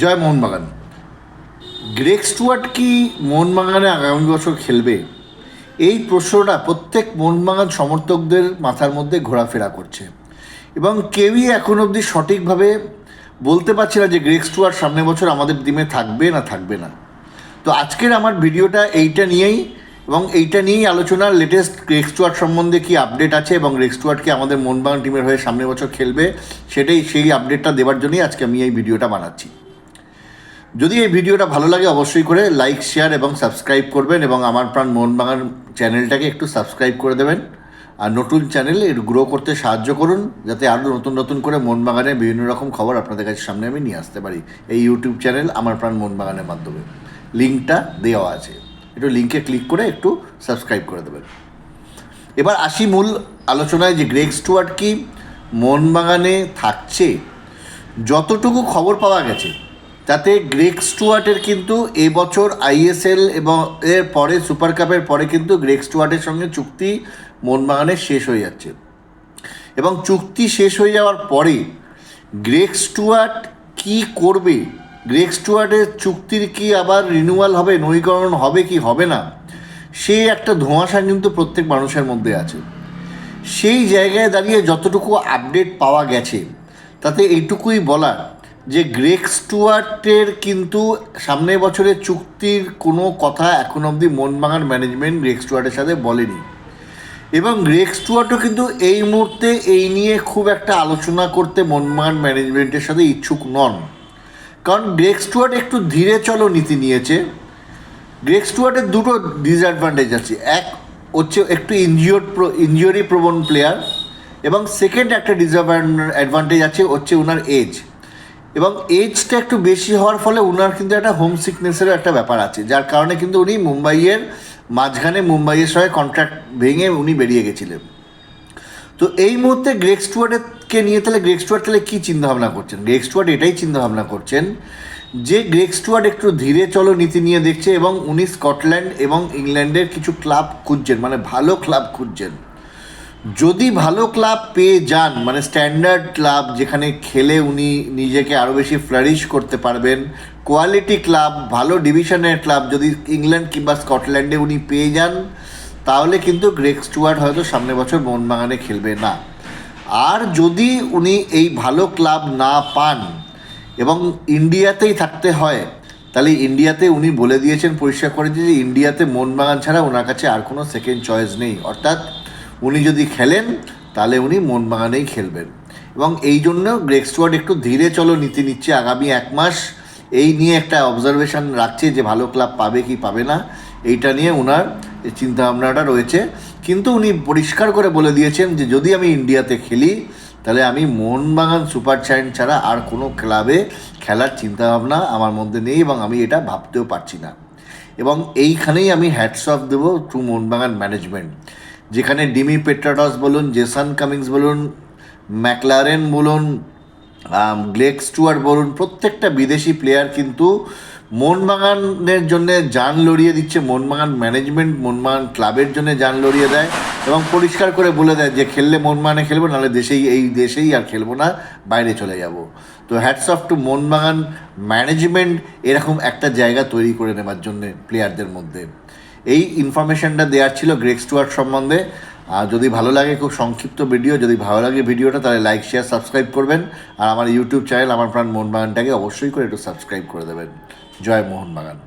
জয় Mohun Bagan. গ্রেক Stewart কি মোহনবাগানে আগামী বছর খেলবে? এই প্রশ্নটা প্রত্যেক মোহনবাগান সমর্থকদের মাথার মধ্যে ঘোরাফেরা করছে। এবং কেউই এখন অবধি সঠিকভাবে বলতে পারছে না যে গ্রেক স্টুয়ার্ট সামনের বছর আমাদের টিমে থাকবে না থাকবে না। তো আজকের আমার ভিডিওটা এইটা নিয়েই এবং এইটা নিয়েই আলোচনা লেটেস্ট গ্রেক স্টুয়ার্ট সম্বন্ধে কি আপডেট আছে এবং গ্রেক স্টুয়ার্ট কি আমাদের মোহনবাগান টিমের হয়ে সামনের বছর খেলবে, সেটাই সেই আপডেটটা দেওয়ার জন্যই আজকে আমি এই ভিডিওটা বানাচ্ছি। যদি এই ভিডিওটা ভালো লাগে, অবশ্যই করে লাইক শেয়ার এবং সাবস্ক্রাইব করবেন এবং আমার প্রাণ মোহনবাগান চ্যানেলটাকে একটু সাবস্ক্রাইব করে দেবেন। আর নতুন চ্যানেল এর গ্রো করতে সাহায্য করুন, যাতে আরও নতুন নতুন করে মোহনবাগানের বিভিন্ন রকম খবর আপনাদের কাছে সামনে আমি নিয়ে আসতে পারি এই ইউটিউব চ্যানেল আমার প্রাণ মোহনবাগানের মাধ্যমে। লিঙ্কটা দেওয়া আছে। একটু লিঙ্কে ক্লিক করে একটু সাবস্ক্রাইব করে দেবেন। এবার আসি মূল আলোচনায় যে গ্রেগ স্টুয়ার্ট কি, মোহনবাগানে থাকছে, যতটুকু খবর পাওয়া গেছে তাতে গ্রেগ স্টুয়ার্টের কিন্তু এবছর আইএসএল এবং এর পরে সুপার কাপের পরে কিন্তু গ্রেগ স্টুয়ার্টের সঙ্গে চুক্তি মোহনবাগানের শেষ হয়ে যাচ্ছে। এবং চুক্তি শেষ হয়ে যাওয়ার পরে গ্রেগ স্টুয়ার্ট কি করবে? গ্রেগ স্টুয়ার্টের চুক্তির কি আবার রিনিউয়াল হবে, নবীকরণ হবে কি হবে না? সেই একটা ধোঁয়াশা কিন্তু প্রত্যেক মানুষের মধ্যে আছে। সেই জায়গায় দাঁড়িয়ে যতটুকু আপডেট পাওয়া গেছে, তাতে এইটুকুই বলার যে গ্রেক স্টুয়ার্টের কিন্তু সামনের বছরের চুক্তির কোনো কথা এখন অবধি মোহনবাগান ম্যানেজমেন্ট গ্রেক স্টুয়ার্টের সাথে বলেনি। এবং গ্রেক স্টুয়ার্টও কিন্তু এই মুহূর্তে এই নিয়ে খুব একটা আলোচনা করতে মোহনবাগান ম্যানেজমেন্টের সাথে ইচ্ছুক নন। কারণ গ্রেক স্টুয়ার্ট একটু ধীরে চলো নীতি নিয়েছে। গ্রেক স্টুয়ার্টের দুটো ডিসঅ্যাডভান্টেজ আছে। এক হচ্ছে একটু ইনজিওর ইনজিওরি প্রবণ প্লেয়ার এবং সেকেন্ড একটা ডিসঅ্যাডভান্টেজ আছে, হচ্ছে ওনার এজ এবং এজটা একটু বেশি হওয়ার ফলে ওনার কিন্তু একটা হোম সিকনেসেরও একটা ব্যাপার আছে, যার কারণে কিন্তু উনি মুম্বাইয়ের মাঝখানে মুম্বাইয়ের সঙ্গে কন্ট্রাক্ট ভেঙে উনি বেরিয়ে গেছিলেন। তো এই মুহূর্তে গ্রেক স্টুয়ার্টকে নিয়ে তাহলে গ্রেক স্টুয়ার্ট তাহলে কী চিন্তাভাবনা করছেন? গ্রেক স্টুয়ার্ট এটাই চিন্তাভাবনা করছেন যে গ্রেক স্টুয়ার্ট একটু ধীরে চলো নীতি নিয়ে দেখছে এবং উনি স্কটল্যান্ড এবং ইংল্যান্ডের কিছু ক্লাব খুঁজছেন মানে ভালো ক্লাব খুঁজছেন। যদি ভালো ক্লাব পেয়ে যান মানে স্ট্যান্ডার্ড ক্লাব যেখানে খেলে উনি নিজেকে আরও বেশি ফ্লারিশ করতে পারবেন কোয়ালিটি ক্লাব, ভালো ডিভিশনের ক্লাব যদি ইংল্যান্ড কিংবা স্কটল্যান্ডে উনি পেয়ে যান, তাহলে কিন্তু গ্রেক স্টুয়ার্ট হয়তো সামনের বছর মোহনবাগানে খেলবে না। আর যদি উনি এই ভালো ক্লাব না পান এবং ইন্ডিয়াতেই থাকতে হয়, তাহলে ইন্ডিয়াতে উনি বলে দিয়েছেন, পরিষ্কার করে যে ইন্ডিয়াতে মোহনবাগান ছাড়া ওনার কাছে আর কোনো সেকেন্ড চয়েস নেই। অর্থাৎ উনি যদি খেলেন, তাহলে উনি মোহনবাগানেই খেলবেন। এবং এই জন্য গ্রেক স্টুয়ার্ট একটু ধীরে চলো, নীতি নিচ্ছে। আগামী এক মাস এই নিয়ে একটা অবজারভেশন রাখছে যে ভালো ক্লাব পাবে কি পাবে না। এইটা নিয়ে ওনার চিন্তাভাবনাটা রয়েছে। কিন্তু উনি পরিষ্কার করে বলে দিয়েছেন যে, যদি আমি ইন্ডিয়াতে খেলি, তাহলে আমি মোহনবাগান সুপার জায়ান্ট ছাড়া আর কোনো ক্লাবে খেলার চিন্তাভাবনা আমার মধ্যে নেই এবং আমি এটা ভাবতেও পারছি না। এবং এইখানেই আমি হ্যাটস অফ দেবো টু মোহনবাগান ম্যানেজমেন্ট যেখানে ডিমি পেট্রাটস বলুন, জেসান কামিংস বলুন, ম্যাকলারেন বলুন গ্লেক স্টুয়ার্ট বলুন, প্রত্যেকটা বিদেশি প্লেয়ার কিন্তু মোহনবাগানের জন্য যান লড়িয়ে দিচ্ছে, মোহনবাগান ম্যানেজমেন্ট মোহনবাগান ক্লাবের জন্য যান লড়িয়ে দেয় এবং পরিষ্কার করে বলে দেয় যে খেললে মোহনবাগানে খেলব, নাহলে দেশেই, এই দেশেই আর খেলব না, বাইরে চলে যাব। তো hats off to Mohun Bagan management এরকম একটা জায়গা তৈরি করে নেবার জন্যে প্লেয়ারদের মধ্যে। এই ইনফরমেশনটা দেওয়ার ছিল গ্রেক স্টুয়ার্ট সম্বন্ধে। আর যদি ভালো লাগে খুব সংক্ষিপ্ত ভিডিও যদি ভালো লাগে ভিডিওটা তাহলে লাইক শেয়ার সাবস্ক্রাইব করবেন। আর আমার ইউটিউব চ্যানেল আমার প্রাণ মোহনবাগানটাকে অবশ্যই করে একটু সাবস্ক্রাইব করে দেবেন। জয় মোহনবাগান।